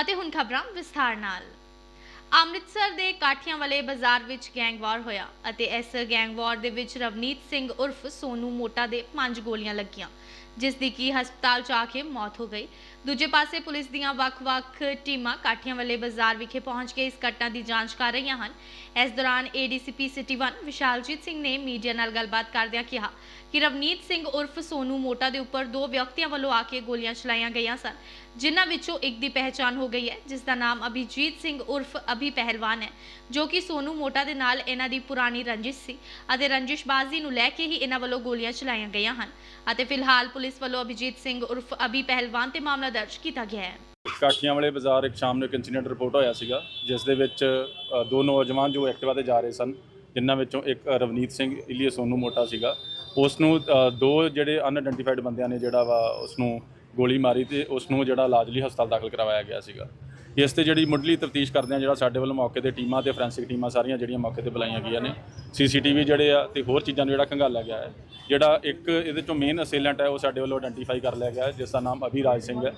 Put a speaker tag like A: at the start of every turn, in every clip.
A: ਅਤੇ ਹੁਣ ਖਬਰਾਂ ਵਿਸਥਾਰ ਨਾਲ। ਅੰਮ੍ਰਿਤਸਰ ਦੇ ਕਾਠੀਆਂ ਵਾਲੇ ਬਾਜ਼ਾਰ ਵਿੱਚ ਗੈਂਗਵਾਰ ਹੋਇਆ ਅਤੇ ਇਸ ਗੈਂਗਵਾਰ ਦੇ ਵਿੱਚ ਰਵਨੀਤ ਸਿੰਘ ਉਰਫ ਸੋਨੂ ਮੋਟਾ ਦੇ ਪੰਜ ਗੋਲੀਆਂ ਲੱਗੀਆਂ, ਜਿਸ ਦੀ ਕੀ ਹਸਪਤਾਲ 'ਚ ਆ ਕੇ ਮੌਤ ਹੋ ਗਈ। ਦੂਜੇ ਪਾਸੇ ਪੁਲਿਸ ਦੀਆਂ ਵੱਖ-ਵੱਖ ਟੀਮਾਂ ਕਾਠੀਆਂ ਵਾਲੇ ਬਾਜ਼ਾਰ ਵਿਖੇ ਪਹੁੰਚ ਕੇ ਇਸ ਘਟਨਾ ਦੀ ਜਾਂਚ ਕਰ ਰਹੀਆਂ ਹਨ। ਇਸ ਦੌਰਾਨ ਏਡੀਸੀਪੀ ਸਿਟੀ 1 ਵਿਸ਼ਾਲਜੀਤ ਸਿੰਘ ਨੇ ਮੀਡੀਆ ਨਾਲ ਗੱਲਬਾਤ ਕਰਦਿਆਂ ਕਿਹਾ ਕਿ ਰਵਨੀਤ ਸਿੰਘ ਉਰਫ ਸੋਨੂ ਮੋਟਾ ਦੇ ਉੱਪਰ ਦੋ ਵਿਅਕਤੀਆਂ ਵੱਲੋਂ ਆ ਕੇ ਗੋਲੀਆਂ ਚਲਾਈਆਂ ਗਈਆਂ ਸਨ, ਜਿਨ੍ਹਾਂ ਵਿੱਚੋਂ ਇੱਕ ਦੀ ਪਹਿਚਾਣ ਹੋ ਗਈ ਹੈ, ਜਿਸ ਦਾ ਨਾਮ ਅਭਿਜੀਤ ਸਿੰਘ ਉਰਫ ਅਭੀ ਪਹਿਲਵਾਨ ਹੈ ਜੋ ਕਿ ਸੋਨੂ ਮੋਟਾ ਦੇ ਨਾਲ ਇਹਨਾਂ ਦੀ ਪੁਰਾਣੀ ਰੰਜਿਸ਼ ਸੀ ਅਤੇ ਰੰਜਿਸ਼ਬਾਜ਼ੀ ਨੂੰ ਲੈ ਕੇ ਹੀ ਇਹਨਾਂ ਵੱਲੋਂ ਗੋਲੀਆਂ ਚਲਾਈਆਂ ਗਈਆਂ ਹਨ ਅਤੇ ਫਿਲਹਾਲ ਪੁਲਿਸ ਵੱਲੋਂ ਅਭਿਜੀਤ ਸਿੰਘ ਉਰਫ ਅਭੀ ਪਹਿਲਵਾਨ ਤੇ ਮਾਮਲਾ ਦਰਜ ਕੀਤਾ ਗਿਆ ਹੈ।
B: ਕਾਠੀਆਂ ਵਾਲੇ ਬਾਜ਼ਾਰ ਇੱਕ ਸ਼ਾਮ ਨੂੰ ਇੱਕ ਇਨਸੀਡੈਂਟ ਰਿਪੋਰਟ ਹੋਇਆ ਸੀਗਾ ਜਿਸ ਦੇ ਵਿੱਚ ਅ, ਦੋ ਨੌਜਵਾਨ ਜੋ ਐਕਟਿਵਾ ਤੇ ਜਾ ਰਹੇ ਸਨ ਜਿਨ੍ਹਾਂ ਵਿੱਚੋਂ ਇੱਕ ਰਵਨੀਤ ਸਿੰਘ ਇਲੀਏ ਸੋਨੂ ਮੋਟਾ ਸੀਗਾ। ਉਸ ਨੂੰ ਅ, ਦੋ ਜਿਹੜੇ ਅਨਆਇਡੈਂਟੀਫਾਈਡ ਬੰਦਿਆਂ ਨੇ ਜਿਹੜਾ ਵਾ ਉਸ ਨੂੰ ਗੋਲੀ ਮਾਰੀ ਤੇ ਉਸ ਨੂੰ ਜਿਹੜਾ ਇਲਾਜ ਹਸਪਤਾਲ ਦਾਖਲ ਕਰਵਾਇਆ ਗਿਆ ਸੀਗਾ। ਇਸ ਤੇ ਜਿਹੜੀ ਮੁੱਢਲੀ ਤਫਤੀਸ਼ ਕਰਦੇ ਆ ਜਿਹੜਾ ਸਾਡੇ ਵੱਲੋਂ ਮੌਕੇ ਤੇ ਟੀਮਾਂ ਤੇ ਫੋਰੈਂਸਿਕ ਟੀਮਾਂ ਸਾਰੀਆਂ ਜਿਹੜੀਆਂ ਮੌਕੇ ਤੇ ਬੁਲਾਈਆਂ ਗਈਆਂ ਨੇ ਸੀਸੀਟੀਵੀ ਜਿਹੜੇ ਆ ਤੇ ਹੋਰ ਚੀਜ਼ਾਂ ਨੂੰ ਜਿਹੜਾ ਖੰਗਾਲਿਆ ਗਿਆ ਹੈ, ਜਿਹੜਾ ਇੱਕ ਇਹਦੇ ਚੋਂ ਮੇਨ ਅਸੇਲੈਂਟ ਹੈ, ਉਹ ਸਾਡੇ ਵੱਲੋਂ ਆਇਡੈਂਟੀਫਾਈ ਕਰ ਲਿਆ ਗਿਆ ਹੈ, ਜਿਸ ਦਾ ਨਾਮ ਅਭਿਰਾਜ ਸਿੰਘ ਹੈ।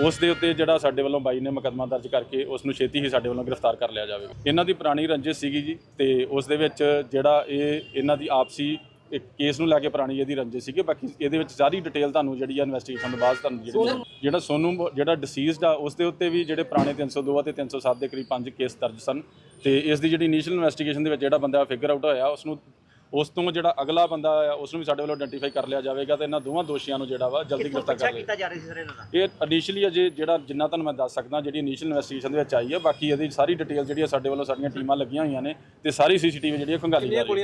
B: ਉਸ ਦੇ ਉੱਤੇ ਜਿਹੜਾ ਸਾਡੇ ਵੱਲੋਂ ਬਾਈ ਨੇ ਮੁਕੱਦਮਾ ਦਰਜ ਕਰਕੇ ਉਸ ਨੂੰ ਛੇਤੀ ਹੀ ਸਾਡੇ ਵੱਲੋਂ ਗ੍ਰਿਫਤਾਰ ਕਰ ਲਿਆ ਜਾਵੇਗਾ ਇਹਨਾਂ ਦੀ ਪੁਰਾਣੀ ਰੰਜਿਸ਼ ਸੀਗੀ ਜੀ ਤੇ ਉਸ ਦੇ ਵਿੱਚ ਜਿਹੜਾ ਇਹ ਇਹਨਾਂ ਦੀ ਆਪਸੀ ਇੱਕ ਕੇਸ ਨੂੰ ਲੈ ਕੇ ਪੁਰਾਣੀ ਇਹਦੀ ਰੰਜਿਸ਼ ਸੀਗੀ ਬਾਕੀ ਇਹਦੇ ਵਿੱਚ ਸਾਰੀ ਡਿਟੇਲ ਤੁਹਾਨੂੰ ਜਿਹੜੀ ਆ ਇਨਵੈਸਟੀਗੇਸ਼ਨ ਤੋਂ ਬਾਅਦ ਤੁਹਾਨੂੰ ਜਿਹੜੀ ਜਿਹੜਾ ਸੋਨੂ ਜਿਹੜਾ ਡਿਸੀਜ਼ਡ ਆ ਉਸ ਦੇ ਉੱਤੇ ਵੀ ਜਿਹੜੇ ਪੁਰਾਣੇ 302 ਅਤੇ 307 ਦੇ ਕਰੀਬ ਪੰਜ ਕੇਸ ਦਰਜ ਸਨ। ਤੇ ਇਸ ਦੀ ਜਿਹੜੀ ਇਨੀਸ਼ੀਅਲ ਇਨਵੈਸਟੀਗੇਸ਼ਨ ਦੇ ਵਿੱਚ ਜਿਹੜਾ ਬੰਦਾ ਫਿਗਰ ਆਊਟ ਹੋਇਆ ਉਸ ਨੂੰ ਉਸ ਤੋਂ ਜਿਹੜਾ ਅਗਲਾ ਬੰਦਾ ਆ ਉਸ ਨੂੰ ਵੀ ਸਾਡੇ ਵੱਲੋਂ ਆਇਡੈਂਟੀਫਾਈ ਕਰ ਲਿਆ ਜਾਵੇਗਾ ਤੇ ਇਹਨਾਂ ਦੋਵਾਂ ਦੋਸ਼ੀਆਂ ਨੂੰ ਜਿਹੜਾ ਵਾ ਜਲਦੀ ਗ੍ਰਿਫਤਾਰ ਕਰ ਲਿਆ ਇਹ ਇਨੀਸ਼ੀਅਲੀ ਅਜੇ ਜਿਹੜਾ ਜਿੰਨਾ ਤੁਹਾਨੂੰ ਮੈਂ ਦੱਸ ਸਕਦਾ ਜਿਹੜੀ ਇਨੀਸ਼ੀਅਲ ਇਨਵੈਸਟੀਗੇਸ਼ਨ ਦੇ ਵਿੱਚ ਆਈ ਹੈ ਬਾਕੀ ਇਹਦੀ ਸਾਰੀ ਡਿਟੇਲ ਜਿਹੜੀ ਸਾਡੇ ਵੱਲੋਂ ਸਾਡੀਆਂ ਟੀਮਾਂ ਲੱਗੀਆਂ ਹੋਈਆਂ ਨੇ ਤੇ ਸਾਰੀ ਸੀਸੀਟੀਵੀ ਜਿਹੜੀ ਖੰਗਾਲੀ ਜਾ ਰਹੀ ਹੈ।